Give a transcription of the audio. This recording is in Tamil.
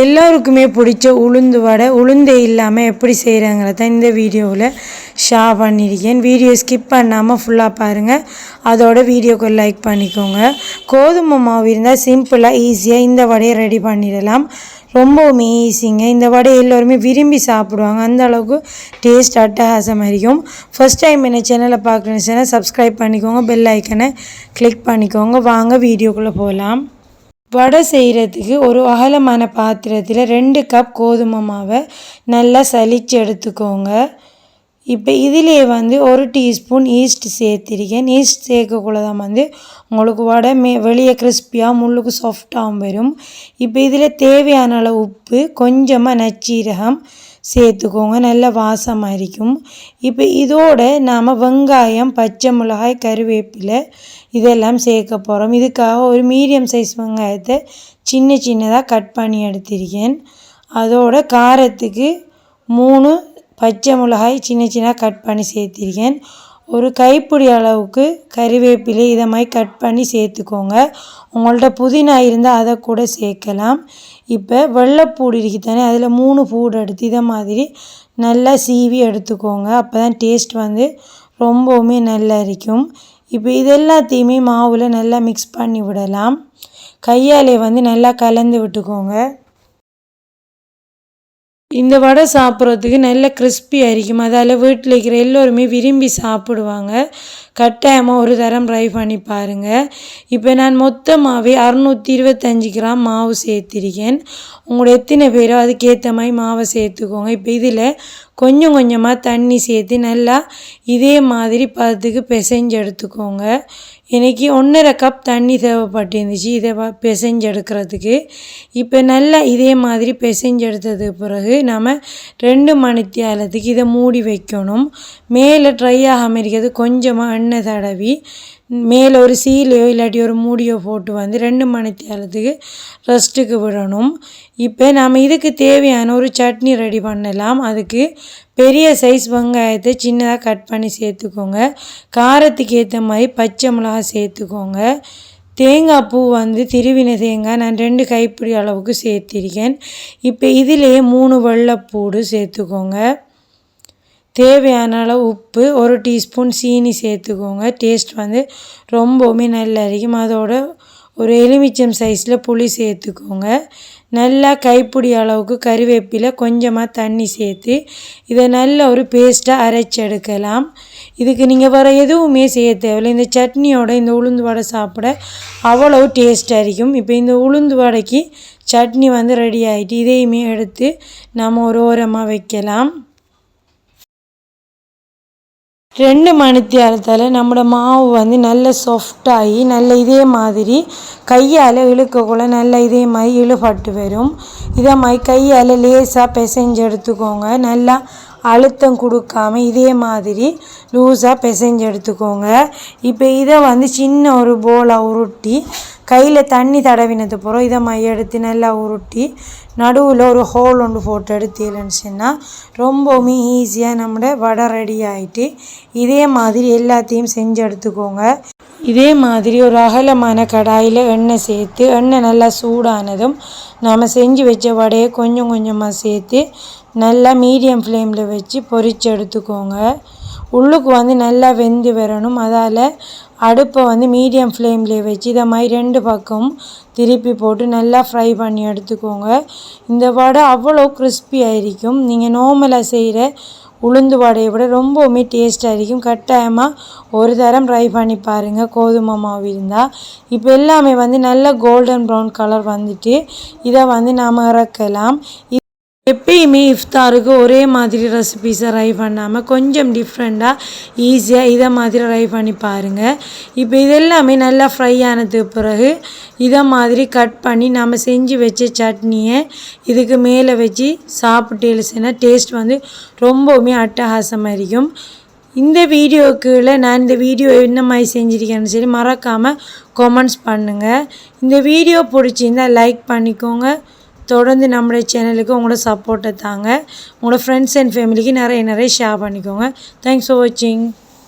எல்லோருக்குமே பிடிச்ச உளுந்து வடை உளுந்தே இல்லாமல் எப்படி செய்கிறாங்கிறத இந்த வீடியோவில் ஷேர் பண்ணியிருக்கேன் வீடியோ ஸ்கிப் பண்ணாமல் ஃபுல்லாக பாருங்கள் அதோட வீடியோக்கு லைக் பண்ணிக்கோங்க. கோதுமை மாவு இருந்தால் சிம்பிளாக ஈஸியாக இந்த வடையை ரெடி பண்ணிடலாம். ரொம்பவுமே ஈஸிங்க இந்த வடையை எல்லோருமே விரும்பி சாப்பிடுவாங்க. அந்த அளவுக்கு டேஸ்ட் அட்டகாசம் இருக்கும். ஃபஸ்ட் டைம் என்ன சேனலை பார்க்குறேன்னு சப்ஸ்கிரைப் பண்ணிக்கோங்க. பெல் ஐக்கனை கிளிக் பண்ணிக்கோங்க. வாங்க வீடியோக்குள்ளே போகலாம் வடை செய்கிறதுக்கு ஒரு அகலமான பாத்திரத்தில் ரெண்டு கப் கோதுமை மாவை நல்லா சலிச்சு எடுத்துக்கோங்க. இப்போ இதிலே வந்து ஒரு டீஸ்பூன் ஈஸ்ட் சேர்த்திருக்கேன். ஈஸ்ட் சேர்க்கக்குள்ள தான் வந்து உங்களுக்கு வடை மே வெளியே கிறிஸ்பியாக முள்ளுக்கு சாஃப்டாகவும் வரும். இப்போ இதில் தேவையான அளவு உப்பு கொஞ்சமாக நச்சீரகம் சேர்த்துக்கோங்க. நல்ல வாசமாக இருக்கும் இப்போ இதோட நாம் வெங்காயம் பச்சை மிளகாய் கருவேப்பிலை இதெல்லாம் சேர்க்க போகிறோம் இதுக்காக ஒரு மீடியம் சைஸ் வெங்காயத்தை சின்ன சின்னதாக கட் பண்ணி எடுத்திருக்கேன். அதோட காரத்துக்கு மூணு பச்சை மிளகாய் சின்ன சின்ன கட் பண்ணி சேர்த்திருக்கேன். ஒரு கைப்பிடி அளவுக்கு கறிவேப்பிலை இதை மாதிரி கட் பண்ணி சேர்த்துக்கோங்க. உங்கள்கிட்ட புதினா இருந்தால் அதை கூட சேர்க்கலாம். இப்போ வெள்ளைப்பூடு இருக்கு தானே அதில் மூணு பூடு எடுத்து இதை மாதிரி நல்லா சீவி எடுத்துக்கோங்க. அப்போ தான் டேஸ்ட் வந்து ரொம்பவுமே நல்லா இருக்கும் இப்போ இது எல்லாத்தையுமே மாவில் நல்லா மிக்ஸ் பண்ணி விடலாம். கையாலே வந்து நல்லா கலந்து விட்டுக்கோங்க. இந்த வடை சாப்பிட்றதுக்கு நல்ல கிறிஸ்பியாக இருக்கும். அதால் வீட்டில் இருக்கிற எல்லோருமே விரும்பி சாப்பிடுவாங்க. கட்டாயமாக ஒரு தரம் ட்ரை பண்ணி பாருங்கள் இப்போ நான் மொத்தமாகவே அறநூற்றி இருபத்தஞ்சி கிராம் மாவு சேர்த்திருக்கேன். உங்களோட எத்தனை பேரோ அதுக்கேற்ற மாதிரி மாவை சேர்த்துக்கோங்க. இப்போ இதில் கொஞ்சம் கொஞ்சமாக தண்ணி சேர்த்து நல்லா இதே மாதிரி பதத்துக்கு பிசைஞ்சு எடுத்துக்கோங்க. இன்றைக்கி ஒன்றரை கப் தண்ணி தேவைப்பட்டிருந்துச்சு. இதை பிசைஞ்சு எடுக்கிறதுக்கு. இப்போ நல்லா இதே மாதிரி பிசைஞ்சு எடுத்ததுக்கு பிறகு நம்ம ரெண்டு மணித்தியாலத்துக்கு இதை மூடி வைக்கணும். மேலே ட்ரை ஆகாமல் இருக்கிறது கொஞ்சமாக எண்ணெய் தடவி மேலே ஒரு சீலையோ இல்லாட்டி ஒரு மூடியோ போட்டு வந்து ரெண்டு மணி நேரத்துக்கு ரெஸ்ட்டுக்கு விடணும். இப்போ நம்ம இதுக்கு தேவையான ஒரு சட்னி ரெடி பண்ணலாம். அதுக்கு பெரிய சைஸ் வெங்காயத்தை சின்னதாக கட் பண்ணி சேர்த்துக்கோங்க. காரத்துக்கு ஏற்ற மாதிரி பச்சை மிளகா சேர்த்துக்கோங்க. தேங்காய் பூ வந்து திருவின தேங்காய் நான் ரெண்டு கைப்பிடி அளவுக்கு சேர்த்திருக்கேன். இப்போ இதிலேயே மூணு வெள்ளைப்பூடு சேர்த்துக்கோங்க. தேவையான அளவு உப்பு ஒரு டீஸ்பூன் சீனி சேர்த்துக்கோங்க. டேஸ்ட் வந்து ரொம்பவுமே நல்லா இருக்கும். அதோட ஒரு எலுமிச்சம் சைஸில் புளி சேர்த்துக்கோங்க. நல்லா கைப்பிடி அளவுக்கு கறிவேப்பிலை கொஞ்சமாக தண்ணி சேர்த்து இதை நல்ல ஒரு பேஸ்ட்டாக அரைச்சி எடுக்கலாம் இதுக்கு நீங்கள் வேறு எதுவுமே செய்ய தேவையில்லை. இந்த சட்னியோட இந்த உளுந்து வடை சாப்பிட அவ்வளவு டேஸ்ட்டாக இருக்கும் இப்போ இந்த உளுந்து வடைக்கு சட்னி வந்து ரெடி ஆகிட்டு இதையுமே எடுத்து நம்ம ஒரு ஓரமாக வைக்கலாம். ரெண்டு மணித்தியாலத்தால் நம்மளோட மாவு வந்து நல்ல சாஃப்டாகி நல்ல இதே மாதிரி கையால் இழுக்கக்குள்ள நல்ல இதே மாதிரி இழுபட்டு வரும். இதே மாதிரி கையால் லேசாக பிசைஞ்சு எடுத்துக்கோங்க. நல்லா அழுத்தம் கொடுக்காம இதே மாதிரி லூஸாக பிசைஞ்சு எடுத்துக்கோங்க. இப்போ இதை வந்து சின்ன ஒரு போலாக உருட்டி கையில் தண்ணி தடவினது போகிறோம் இதை மைய எடுத்து நல்லா உருட்டி நடுவில் ஒரு ஹோல் ஒன்று போட்டு எடுத்தீங்கன்னு சொன்னால் ரொம்பவுமே ஈஸியாக நம்மளோட வடை ரெடி ஆகிட்டு இதே மாதிரி எல்லாத்தையும் செஞ்சு எடுத்துக்கோங்க. இதே மாதிரி ஒரு அகலமான கடாயில் எண்ணெய் சேர்த்து எண்ணெய் நல்லா சூடானதும் நம்ம செஞ்சு வச்ச வடையை கொஞ்சம் கொஞ்சமாக சேர்த்து நல்லா மீடியம் ஃப்ளேமில் வச்சு பொரித்து எடுத்துக்கோங்க. உள்ளுக்கு வந்து நல்லா வெந்து வரணும். அதால் அடுப்பை வந்து மீடியம் ஃப்ளேம்லேயே வச்சு இதை மாதிரி ரெண்டு பக்கம் திருப்பி போட்டு நல்லா ஃப்ரை பண்ணி எடுத்துக்கோங்க. இந்த வடை அவ்வளோ கிறிஸ்பியாக இருக்கும் நீங்கள் நார்மலாக செய்கிற உளுந்து வடையை விட ரொம்பவுமே டேஸ்ட்டாக இருக்கும். கட்டாயமாக ஒரு தரம் ட்ரை பண்ணி பாருங்கள் கோதுமை மாவு இருந்தால் இப்போ எல்லாமே வந்து நல்ல கோல்டன் ப்ரௌன் கலர் வந்துட்டு இதை வந்து நாம் இறக்கலாம். எப்பயுமே இஃப்தாருக்கு ஒரே மாதிரி ரெசிபீஸை ட்ரை பண்ணாமல் கொஞ்சம் டிஃப்ரெண்ட்டாக ஈஸியாக இதை மாதிரி ட்ரை பண்ணி பாருங்கள் இப்போ இதெல்லாமே நல்லா ஃப்ரை ஆனதுக்கு பிறகு இதை மாதிரி கட் பண்ணி நம்ம செஞ்சு வச்ச சட்னியை இதுக்கு மேலே வச்சு சாப்பிட்டேலுச்சுன்னா டேஸ்ட் வந்து ரொம்பவுமே அட்டகாசமாக இருக்கும். இந்த வீடியோக்குள்ள நான் இந்த வீடியோ என்ன மாதிரி செஞ்சுருக்கேன்னு சொல்லி மறக்காமல் கமெண்ட்ஸ் பண்ணுங்கள் இந்த வீடியோ பிடிச்சிருந்தால் லைக் பண்ணிக்கோங்க. தொடர்ந்து நம்மளுடைய சேனலுக்கு உங்களோட சப்போர்ட்டை தாங்க. உங்களோட ஃப்ரெண்ட்ஸ் அண்ட் ஃபேமிலிக்கு நிறைய நிறைய ஷேர் பண்ணிக்கோங்க. தேங்க்ஸ் ஃபார் வாட்சிங்